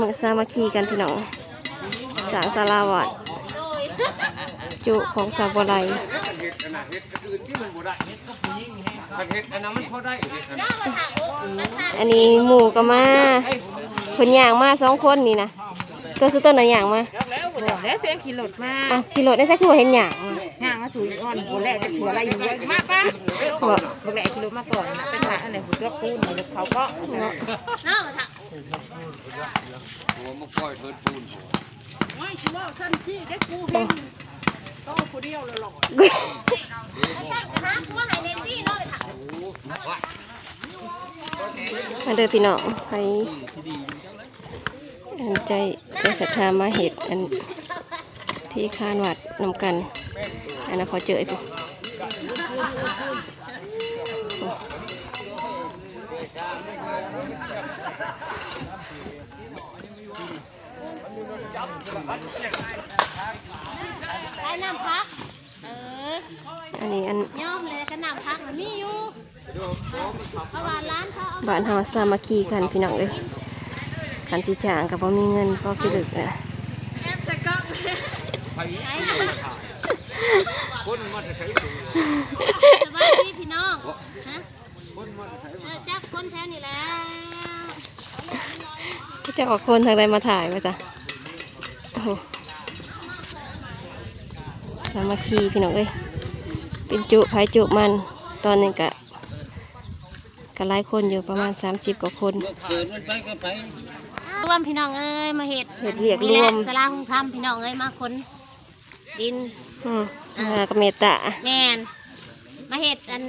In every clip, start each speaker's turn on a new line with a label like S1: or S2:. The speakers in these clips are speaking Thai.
S1: มือสามัคคีกันพี่น้องสางสาราวัดจุของสาวบัไล
S2: อันนี้
S1: หมูก็มาคนอย่างมาสองคนนี่นะ ตัวสุดต้นน่ะย่างมา
S3: แล้วเสียงขี่รถมา
S1: เอ้าขี่รถได้สักคือว่าเห็นย่างมา
S3: ห่างก็สูงอ่อนหัวแหลกจะถืออะไรอยู่เลยมาป้า
S1: บ่
S3: หัวแหลกขี่รถมาก่อนนะเป็นหาอันไหนหัวเกือบปูนแล้วเขาก็
S1: เนาะ
S2: หัวมาปล่อยเทิดปูนหัว
S4: ไม่ชิว่าท่านที่ได้กูเห็นต้องผู้เดียวเลยหรอก
S1: มาเด้อพี่น้องไป อันใจใจศรัทธามาเห็ดอันที่คานวัดนำกันอันนั้นขอเจอไอ้พวก
S5: ได้น้ำพัก เออ
S1: อันนี้อัน
S5: ย่อมเลยก็น้ำพักมันมีอยู่เพราะว่าร้านเขาเอา
S1: บ้านเฮาสามัคคีกันพี่น้องเอ้ย คันสิจ้างก็บ่มีเงินพอคือดึกนะ
S2: ไปคนมาจะใช้ตัว
S5: สบายดีพี่น้องฮะ
S2: คนมาจะใช้
S5: เออจักคนแถวนี้แล้ว
S1: เจะออกคนทางใดมาถ่ายมาจ้ะโอ้โหสามัคคีพี่น้องเอ้ยเป็นจุไผจุมันตอนนี้กะกะหลายคนอยู่ประมาณ30กว่าคน
S2: เกิดมันไปก็ไป
S5: รวมพี่น้องเอ้ยมาเห็ด
S1: เฮ็ดเวียก
S5: นี่แหละ
S1: รวม
S5: สลาหุงคำพี่น้องเอ้ยมาคนดิน
S1: อืมแล้วก็เมตตา
S5: แมนมาเห็ดอัน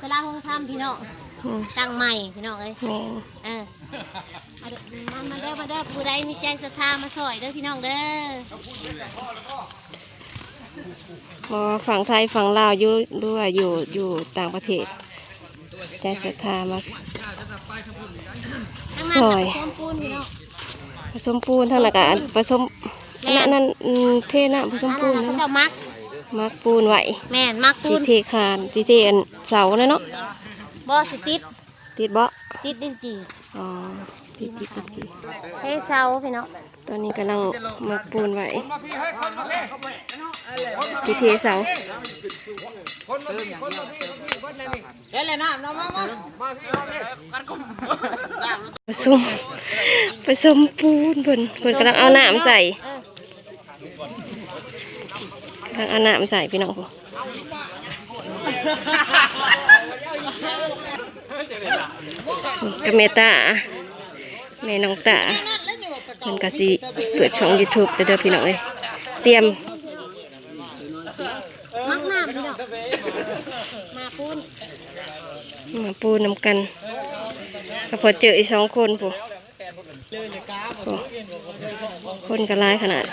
S5: สลาหุงคำพี่น้อง
S1: อืม
S5: ตั้งใหม่พี่น้องเอ้ย
S1: แม่น
S5: เออมาเด้อมามาเด้อมาเด้อผู้ใดมีใจศรัทธามาซอยเด้อพี่น้องเด้อ
S1: บ่ว่าฝั่งไทยฝั่งลาวอยู่ด้วยอยู่อยู่ต่างประเทศ ใจศรัทธามา
S5: ทั้งนั้น
S1: ซ
S5: น่ะ
S1: อย
S5: ผสมปูนพี่น้อง
S1: ผสมปูนทั้งนั้นก็อันผสมอันนั้นนั่นอืมเทน้ำผสม
S5: อัน
S1: ปู
S5: นั้น
S1: น
S5: น่ะ
S1: นะ
S5: เขา
S1: เนาะ
S5: เจ้ามัก
S1: มักปูนไว้
S5: แม่นมักปู
S1: สี
S5: น
S1: เทคานสีเทอันเสานะเนาะ
S5: บ่สิติด
S1: ติดบ่
S5: ติดดินจี
S1: อ๋อ ติดติดติดติด
S5: เฮ้เสาพี่น้อง
S1: ตอนนี้กำลังมักปูนไว้สีเทเสาผสมผสมปูนเพิ่นเพิ่นกำลังเอาน้ำใส่กำลังเอาน้ำใส่พี่น้องผู้กับเมตา แม่น้องตาเพิ่นก็สิเปิดช่อง YouTube เด้อเด้อพี่น้องเอ้ยเตรียม
S5: มักน้ำพี่น้องมาปูน
S1: มาปูนำกันก็พอเจออีกสองคนผู้ผู้คนก็ร้ายขนาด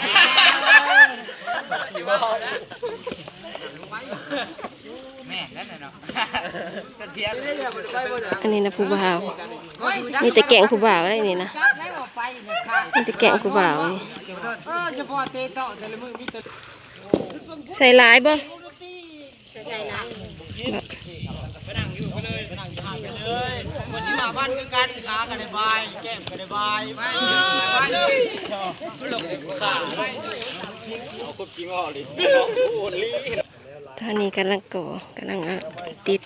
S1: อันนี้นะผู้บ่าวนี่แต่แกงผู้บ่าวได้นี่นะ
S4: ได้ออกไปเนี่ยค่ะ
S1: นี่แต่แกงผู้บ่าวนี่
S4: เออเฉพาะเตะต่อแต่ละมือมีแต่
S1: ใส่หลายบ่
S5: ใส่น้ำ
S4: คนที่มาบ้านคือกันขากันได้บายแก้มกันได้บายไปไปเลย
S1: ท่านี้ กำลังก่อกำลังอะติด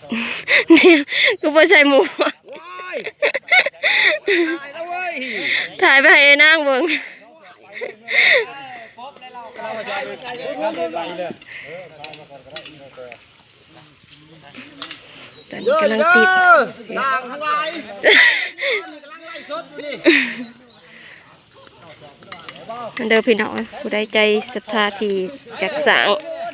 S1: เนี่ยกูบ่ใส่หมูถ่ายไปให้ไอ้นางเบิ่งตอนนี้กำลังติด
S4: ต่างทั้งหลาย
S1: มันเดิมพี่น้องผู้ใดใจศรัทธาที่อยากสร้าง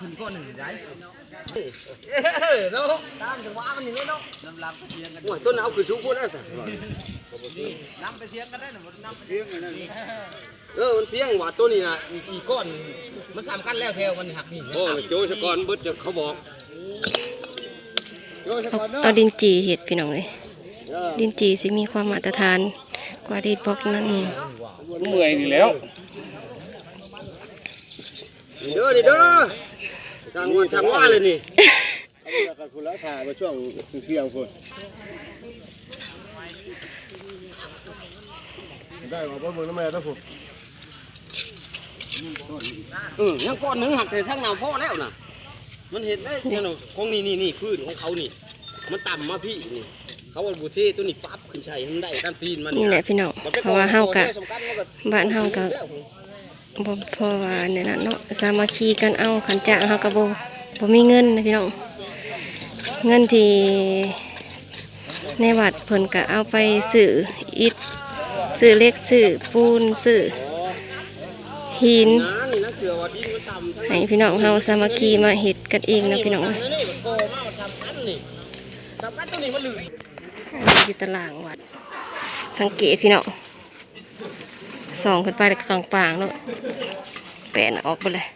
S1: น้องเอ้ย
S2: เออมันเพียงว่าตัวนี้นะอีก้อนมันสามกันแล้วแถวมันหักนี่โอ้โจสกอนเบิดจะเขาบอก
S1: เอาเอาดินจีเห็ดพี่น้องเลยดินจีสิมีความมาตรฐานกว่าดินบล็อกนั่น
S2: เมื่อยนี่แล้ว
S4: เด้อดิเด้อ กลางวันช่างว่าเลยนี่
S6: แล้วก็คุณละถ่ายมาช่วงเที่ยงคนได้มาบ่เบิ่งน้ำแม่ต้องผม
S4: เออยังก้อนหนึงหักแต่ทั้งน้ำพ่อแล้วน่ะ มันเห็นได้เนี่ยน่ะของนี่นี่นี่พื้นของเขานี่ มันต่ำมาพี่นี่เขาว่าบุเทตัวนี้ปั๊บขึ้นใส่มันได้ด้านตีนมัน
S1: นี่แหละพี่น้องเพราะว่าเฮากะ
S4: สำคัญมันก็
S1: บ้านเฮากะ บ่เพราะว่าเนี่ยนะเนาะสามัคคีกันเอาขันจะเฮากะบ่บ่มีเงินนะพี่น้องเงินที่ในวัดเพิ่นก็เอาไปซื้ออิฐซื้อเหล็กซื้อปูนซื้อหิน
S4: น้านี่นะเสือว่าดินมันต่ำทั้ง
S1: ให้พี่น้องเฮาสามัคคีมาเฮ็ดกันเองนะพี่น้อง
S4: นี่นี่มันโกมามันทำกันนี่ทำกันตัวนี้มันลืม
S1: อันนี้อยู่ตารางวัด สังเกตพี่น้อง ส่องขึ้นไปกลางปางเนาะแปะน่ะออกไปเลย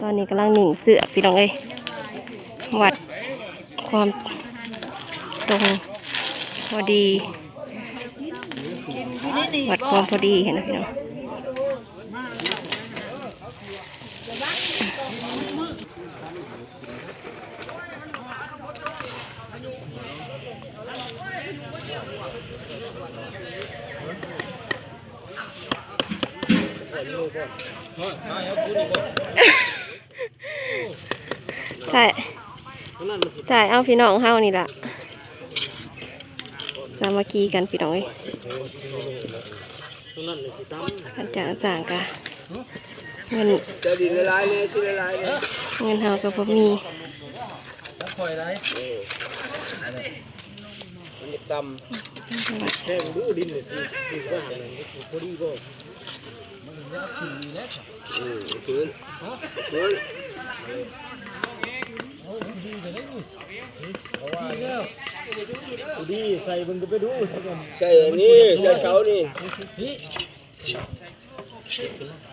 S1: ตอนนี้กำลังหนิ่งเสือพี่น้องเอ้ยวัดความตรงพอดี วัดความพอดีเห็นไหมพี่น้อง ใช่ใช่เอาพี่น้องเฮานี่ล่ะสามัคคีกันพี่น้องเอ้ยกันจางสร้างกะเงิน
S4: จะดีละลายเลยชื่อละลายเลย
S1: เงินเฮาก็บ่มี
S4: มันจะต่ำแห้งดูดินเลยสิสิว่าอะไรพอดีก็ เออพื้นพื้น
S6: ดีใส่เบิ่งก็ไปดู
S4: ใช่อันนี้ใช่เสานี่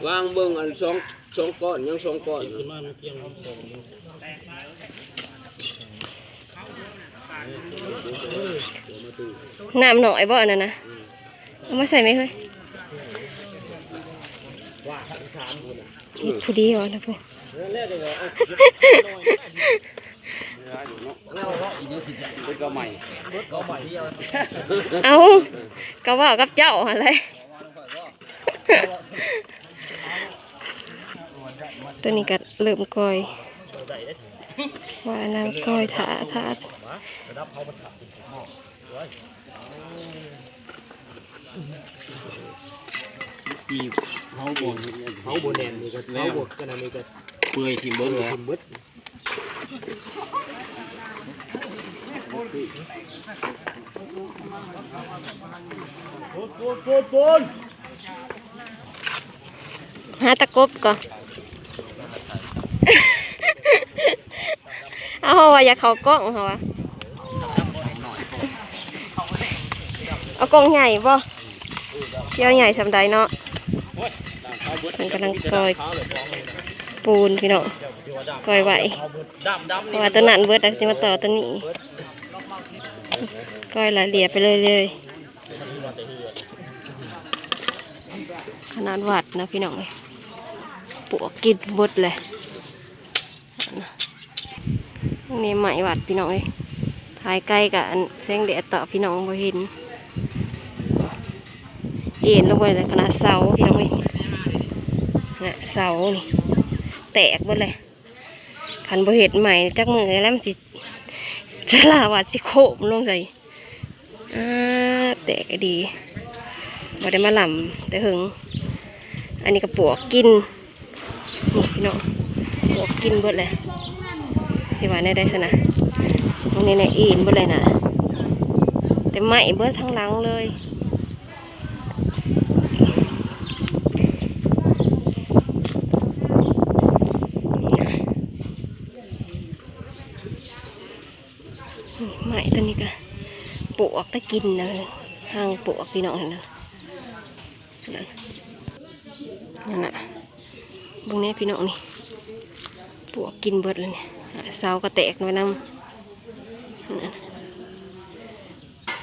S4: วางเบิ่งอันสองสองก้อนยังสองก้อน
S1: น้ำหน่อยบ่อนนั้นนะเอามาใส่ไหมเฮ้ย เฮ็ดผู้ดีวะนะพ่อเอาก็ว่ากับเจ้าอะไรตัวนี้ก็เริ่มกอยว่าน้ำกอยถาถา ปี
S4: เขาบนเขาบนแนนนี่ก็เขาบดกันอันนี้ก็เปื่อยทิมเบิ้งเลยทิมเบิ้ง
S1: หาตะกบก่อนเอาเหรอว่าอยาเขากล้องเหรอวะเอากล้องใหญ่ป่ะเที่ยวใหญ่สำใดเนาะ มันกำลังกอยปูนพี่น้องกอยไหวเพราะว่าตัวนั้นเบิดแต่ที่มาต่อตัวนี้กอยละเอียดไปเลยเลยขนาดวัดนะพี่น้องเลยปวกกินเบดเลยนี่ไหมวัดพี่น้องเลยถ่ายใกล้กับอันแสงแดดต่อพี่น้องบ่เห็นเอ็นลงไปเลยขนาดเสาพี่น้องเว้ย น่ะเสานี่แตกหมดเลยขันบ่เห็ดใหม่จักมือแล้วมันสิจะลาวัดสิโคมลงใส่อ่าแตกดีบ่ได้มาหล่ำแต่หึง อันนี้ก็ปวกกินนี่พี่น้องปวกกินเบิดเลยที่ว่าในได้สนะตรงนี้ในอ็นเบิดเลยนะแต่ไหม้เบิดทั้งหลังเลย ไหม้ตัวนี้ก็ปล วกได้กินนะห้างปวกพี่น้องเห็นนะนั่นนั่นะเบางนี้พี่น้องนี่ปวกกินเบิดเลยเนี่ยเสาก็แตกไว้นำนั่น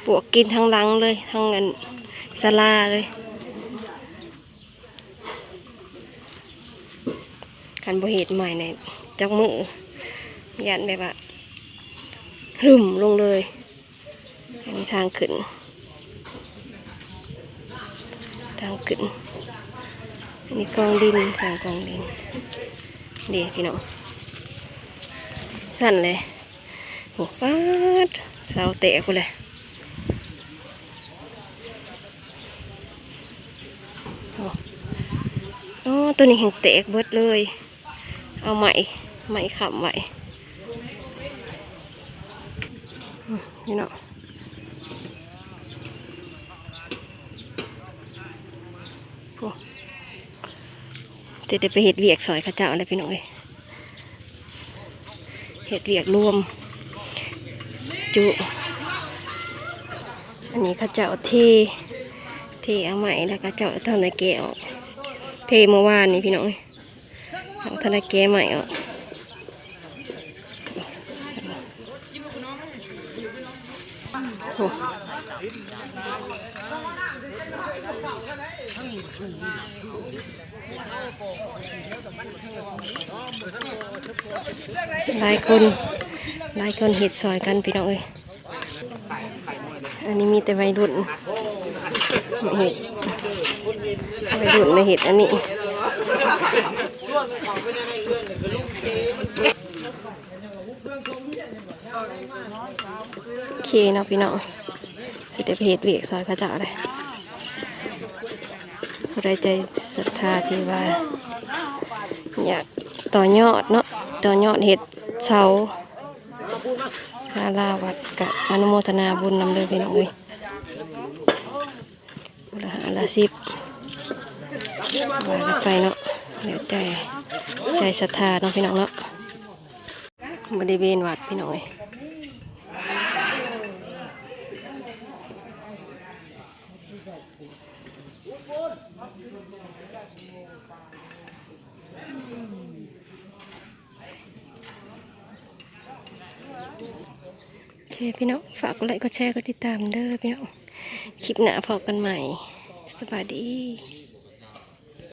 S1: ปวกกินทั้งหลังเลยทั้งเงินสลาเลยคันบเหตุใหม่ในจักมือยันแบบว่าหลุ่มลงเลยีทางขึ้น ทางขึ้นอันนี้กองดินสั่งกองดินดีพี่น้องสั่นเลยโอ้ป้าดเสาเตะกูเลยโอ้ตัวนี้แห่งเตะเบิดเลย เอาไหมไหมขำไว้อืมพี่น้อง จะได้ไปเห็ดเวียกซอยข้าเจ้าอะไรพี่น้องเอ้ยเห็ดเวียกรวม จุ อันนี้ข้าเจ้าเทเทเอาใหม่แล้วก็เจ้าทนายเกะออก เทเมื่อวานนี้พี่น้องเอ้ยเอาทนายเกะใหม่ออกโอ้ หลายคนหลายคนเห็ดซอยกันพี่น้องเอ้ยอันนี้มีแต่วัยรุ่นมาเห็ดวัยรุ่นมาเห็ดอันนี้โอเคเนาะพี่น้องสิเดไปเฮดเวียกซอยเข้าเจ้าเลยผู้ใดใจศรัทธาที่ว่าอยากต่อยอดเนาะ ต่อยอดเห็ดเสาศาลาวัดกะอนุโมทนาบุญนำเลยพี่น้องเลยบุรหาละสิบว่ากันไปเนาะเดี๋ยวใจใจศรัทธาเนาะพี่น้องเนาะบริเวณวัดพี่น้องเลย โอเคพี่น้องฝากกดไลค์กดแชร์กดติดตามเด้อพี่น้องคลิปหน้าพอกันใหม่ สวัสดี